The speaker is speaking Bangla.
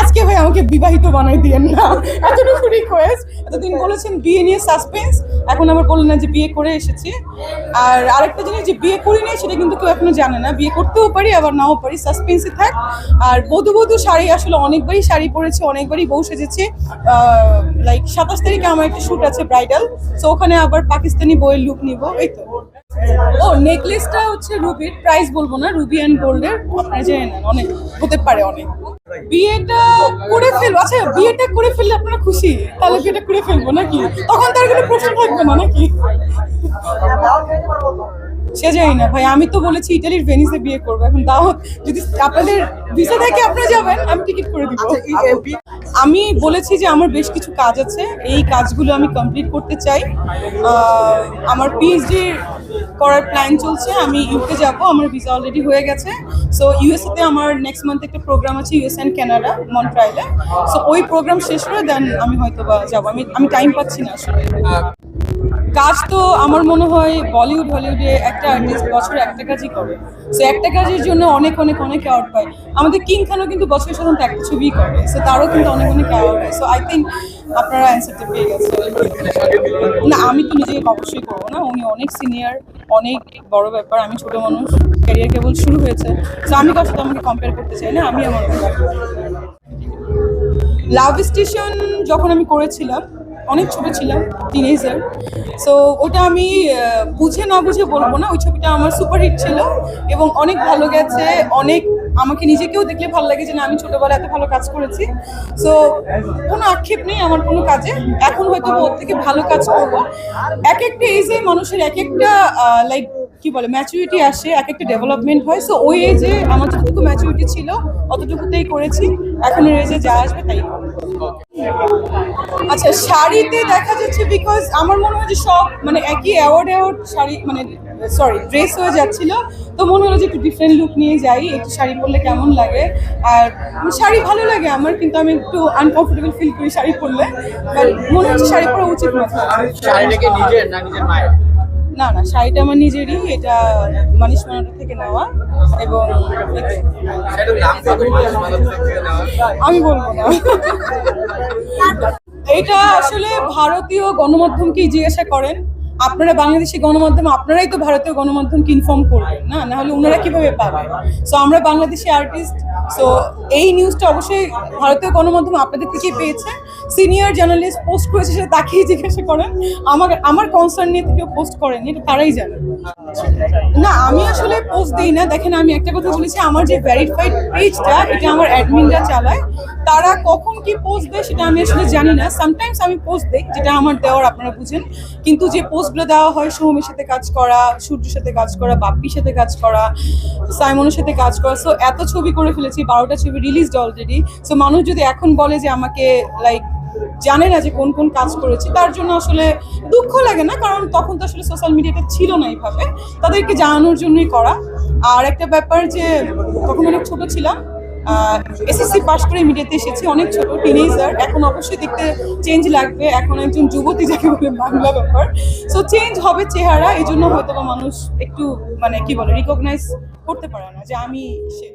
আজকে ভাই আমাকে বিবাহিত বানাই দিয়েন না। এতটুকু রিকোয়েস্ট এতদিন বলেছেন বিয়ে নিয়ে সাসপেন্স এখন আবার বললেন না যে বিয়ে করে এসেছি। আর আরেকটা জিনিস যে বিয়ে করি করিনি সেটা কিন্তু কেউ এখনও জানে না। বিয়ে করতেও পারি আবার নাও পারি সাসপেন্সে থাক। আর বধু বধু শাড়ি আসলে অনেকবারই শাড়ি পরেছে অনেকবারই বউ সেজেছি। লাইক সাতাশ তারিখে আমার একটা শ্যুট আছে ব্রাইডাল সো ওখানে আবার পাকিস্তানি বইয়ের লুক নিব এই তো। ও নেকলেসটা হচ্ছে রুবির প্রাইস বলব না রুবি অ্যান্ড গোল্ডের আপনারা জেনে নেন অনেক হতে পারে অনেক। বিয়েটা করে ফেলব আচ্ছা বিয়েটা করে ফেললে আপনারা খুশি? তাহলে বিয়েটা করে ফেলব নাকি? তখন তার কোনো প্রশ্ন থাকবে না নাকি? সে জানি না ভাই আমি তো বলেছি ইটালির ভেনিসে বিয়ে করব। এখন দাওয়াত যদি আপনাদের ভিসা থেকে আপনারা যাবেন আমি টিকিট করে দিব। আমি বলেছি যে আমার বেশ কিছু কাজ আছে। এই কাজগুলো আমি কমপ্লিট করতে চাই। আমার পিএইচডি করার প্ল্যান চলছে। আমি ইউকে যাব, আমার ভিসা অলরেডি হয়ে গেছে। সো ইউএসএতে আমার নেক্সট মান্থ একটা প্রোগ্রাম আছে ইউএস অ্যান্ড ক্যানাডা মন্ট্রাইলে সো ওই প্রোগ্রাম শেষ হয়ে দেন আমি হয়তো বা যাব। আমি আমি টাইম পাচ্ছি না আসলে। কাজ তো আমার মনে হয় বলিউড হলিউডে একটা আর্টিস্ট বছরে একটা কাজই করে। সো একটা কাজের জন্য অনেক অনেক অনেক অ্যাওয়ার্ড পায়। আমাদের কিং খানও কিন্তু বছরে সাধারণত একটা ছবিই করে। সো তারও কিন্তু অনেক অনেক অ্যাওয়ার্ড হয়। সো আই থিঙ্ক আপনারা অ্যান্সারটা পেয়ে গেছে না, আমি তো নিজেকে অবশ্যই করব না। উনি অনেক সিনিয়র অনেক বড় ব্যাপার। আমি ছোট মানুষ। ক্যারিয়ার কেবল শুরু হয়েছে। সো আমি সাথে আমাকে কম্পেয়ার করতে চাই না। আমি আমার লাভ স্টেশন যখন আমি করেছিলাম অনেক ছোট ছিলাম টিনেজার সো ওটা আমি বুঝে না বুঝে বলব না, ওই ছবিটা আমার সুপারহিট ছিল এবং অনেক ভালো গেছে, অনেক আমাকে নিজেকেও দেখলে ভালো লাগে যে না, আমি ছোটোবেলায় এত ভালো কাজ করেছি। সো কোনো আক্ষেপ নেই আমার কোনো কাজে। এখন হয়তো ওর থেকে ভালো কাজ করব। এক একটা এজে মানুষের এক একটা লাইক কি বলে ম্যাচুরিটি আসে এক একটা ডেভেলপমেন্ট হয়। সো ওই এজে আমার যতটুকু ম্যাচুরিটি ছিল, অতটুকুতেই করেছি। এখনের এজে যা আসবে, তাই। আচ্ছা শাড়িতে দেখা যাচ্ছে বিকজ আমার মনে হয় যে সব মানে একই অ্যাওয়ার্ড অ্যাওয়ার্ড শাড়ি মানে সরি ড্রেস হয়ে যাচ্ছিল। তো মনে হলো যে একটু ডিফারেন্ট লুক নিয়ে যাই, একটু শাড়ি পরলে কেমন লাগে। আর শাড়ি ভালো লাগে আমার, কিন্তু আমি একটু আনকমফোর্টেবল ফিল করি শাড়ি পরলে। বাট মনে হচ্ছে শাড়ি পরা উচিত না। শাড়িটা কি নিজের, না নিজের মায়ের? না না, শাড়িটা আমার নিজেরই, এটা মানিস মানাটা থেকে নেওয়া এবং আমি বলব না। এটা আসলে ভারতীয় গণমাধ্যমকেই জিজ্ঞাসা করেন। আপনারা বাংলাদেশি গণমাধ্যম, আপনারাই তো ভারতীয় গণমাধ্যমকে ইনফর্ম করবেন, না? নাহলে ওনারা কীভাবে পাবে? সো আমরা বাংলাদেশি আর্টিস্ট সো এই নিউজটা অবশ্যই ভারতীয় গণমাধ্যম আপনাদের থেকেই পেয়েছে। সিনিয়র জার্নালিস্ট পোস্ট করেছে সেটা তাকেই জিজ্ঞাসা করেন। আমার আমার কনসার্ন নিয়ে কেউ পোস্ট করেনি, এটা তারাই জানে। না, আমি আসলে পোস্ট দিই না। দেখেন, আমি একটা কথা বলেছি, আমার যে ভেরিফাইড পেজটা এটা আমার অ্যাডমিনরা চালায়। তারা কখন কি পোস্ট দেয় সেটা আমি আসলে জানি না। সামটাইমস আমি পোস্ট দিই, যেটা আমার দেওয়ার আপনারা বুঝেন। কিন্তু যে পোস্টগুলো দেওয়া হয়, সৌমের সাথে কাজ করা, সূর্যের সাথে কাজ করা, বাপ্পির সাথে কাজ করা, সাইমনের সাথে কাজ করা সো এত ছবি করে ফেলেছি, বারোটা ছবি রিলিজড অলরেডি সো মানুষ যদি এখন বলে যে আমাকে লাইক জানে না যে কোন কোন কাজ করেছি। তার জন্য আসলে দুঃখ লাগে না, কারণ তখন তো আসলে সোশ্যাল মিডিয়াটা ছিল না এইভাবে। তাদেরকে জানানোর জন্যই করা। আর একটা ব্যাপার যে, তখন অনেক ছোট ছিলাম এসএসসি পাস করে মিডিয়াতে এসেছি, অনেক ছোট টিনেজার এখন অবশ্যই দেখতে চেঞ্জ লাগবে। এখন একজন যুবতী যাকে বলে বাংলা ব্যাপার। সো চেঞ্জ হবে চেহারা এই জন্য হয়তো মানুষ একটু মানে কি বলে রিকগনাইজ করতে পারে না যে আমি সে।